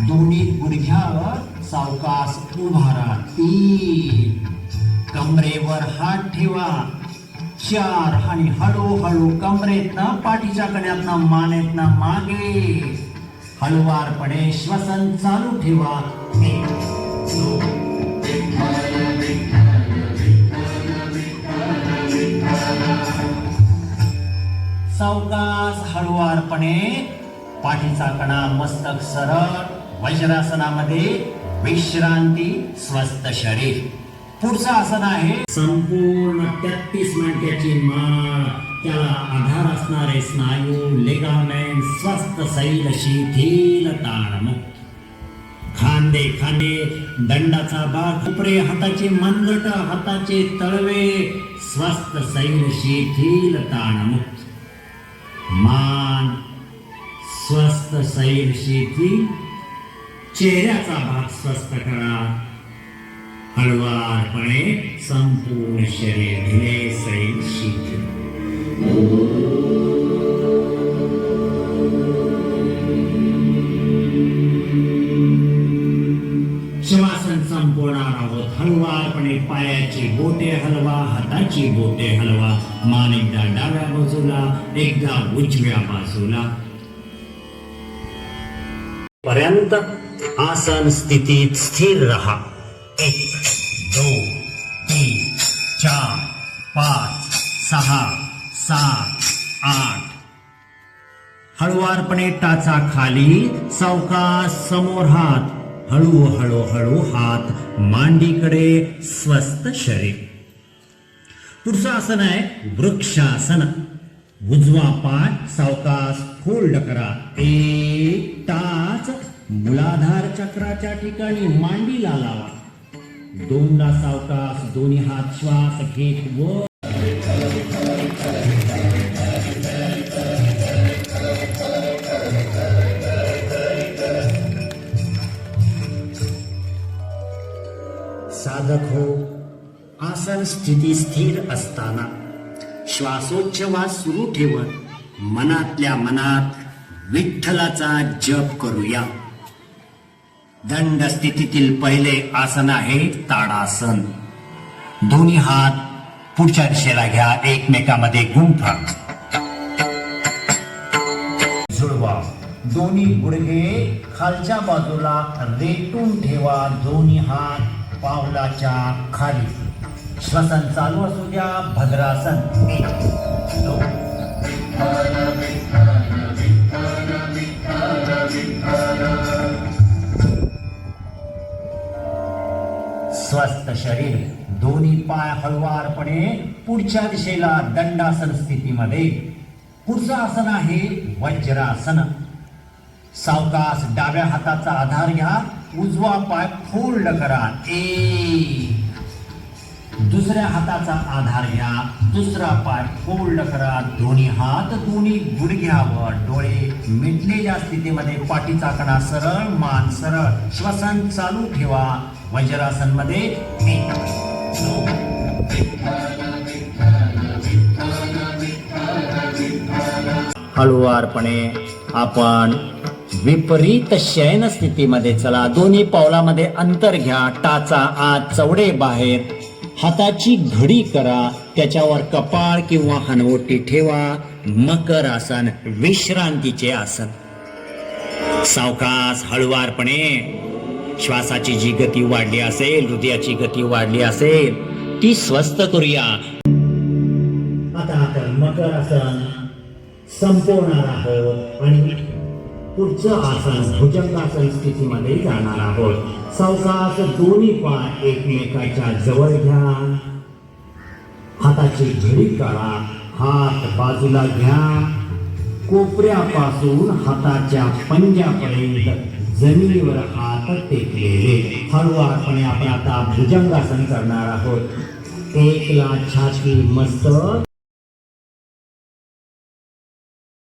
दोन्ही गुडघ्यावर सावकास उभारा तीन कमरेवर हात ठेवा. चार आणि हळूहळू कमरेतनं पाठीच्या कड्यातनं मानेतनं मागे. हळुवारपणे श्वसन चालू ठेवा. एक दोन सावकाश हळुवारपणे पाठीचा कणा मस्तक सरळ वज्रासनामध्ये विश्रांती स्वस्थ शरीर. पुढचं आसन आहे. संपूर्ण तेहतीस मिनिटाची माळ. त्याला आधार असणारे स्नायू लेगामेंट स्वस्थ सैल शिथिल ताण खांदे खांदे दंडाचा भाग. उपरे हाताचे मनगट हाताचे तळवे स्वस्त सैल शिथिल ताणमुक्त मान स्वस्थ सैल शेती चेहऱ्याचा भाग स्वस्त करा. हळवारपणे संपूर्ण शरीर ढिले सैल शेती शवासन संपवणार आहोत हलवारपणे पायाची बोटे हलवा हाताची बोटे हलवा. मान एकदा डाव्या बाजूला एकदा उजव्या बाजूला. पर्यंत आसन स्थितीत स्थिर रहा. एक दोन तीन चार पाच सहा सात आठ. हळुवारपणे टाचा खाली सावकाश समोर हात. हळू हळू हळू हात मांडीकडे स्वस्थ शरीर. पुढचं आसन आहे वृक्षासन. उजवा पाय सावकाश फोल्ड करा. एक टाच मुलाधार चक्राच्या ठिकाणी मांडीला लावा. दोनदा सावकाश दोन्ही हात श्वास घेत व साधक हो आसन स्थिती स्थिर असताना श्वासोच्छवास सुरू ठेवत मनातल्या मनात विठ्ठलाचा जप करूया. दंड स्थितीतील पहिले आसन आहे ताडासन. दोन्ही हात पुढच्या दिशेला घ्या एकमेकामध्ये गुंफा जुळवा. दोन्ही गुडघे खालच्या बाजूला रेटून ठेवा दोन्ही हात पावलाच्या खाली. श्वसन चालू असू द्या भद्रासन स्वस्थ शरीर दोन्ही पाय हळवारपणे पुढच्या दिशेला दंडासन स्थितीमध्ये. पुढचं आसन आहे वज्रासन. सावकाश डाव्या हाताचा आधार घ्या उजवा पाय फोल्ड करा. एक दुसऱ्या हाताचा आधार घ्या. दुसरा पाय फोल्ड करा. दोन्ही हात दोन्ही गुडघ्यावर. डोळे मिटलेल्या स्थितीमध्ये पाठीचा कडा सरळ मान सरळ. श्वसन चालू ठेवा. वज्रासनमध्ये हळुवारपणे आपण विपरीत शयन स्थितीमध्ये चला. दोन्ही पावलामध्ये अंतर घ्या. टाचा आत चवडे बाहेर. हाताची घडी करा त्याच्यावर कपाळ किंवा हनवटी ठेवा मकर आसन विश्रांतीचे आसन. सावकाश हळुवारपणे श्वासाची जी गती वाढली असेल हृदयाची गती वाढली असेल ती स्वस्थ करूया. आता आपण मकर आसन संपवणार आहोत आणि पुढचं आसन भुजंगासन स्थितीमध्ये जाणार आहोत. सावकाश दोन्ही पाय एकमेकाच्या जवळ घ्या. हाताची घडी काढा हात बाजूला घ्या. कोपऱ्यापासून हाताच्या पंजापर्यंत जमिनीवर हात टेकलेले. हळूवारपणे आपण आता भुजंगासन करणार आहोत. एकला छाती मस्त.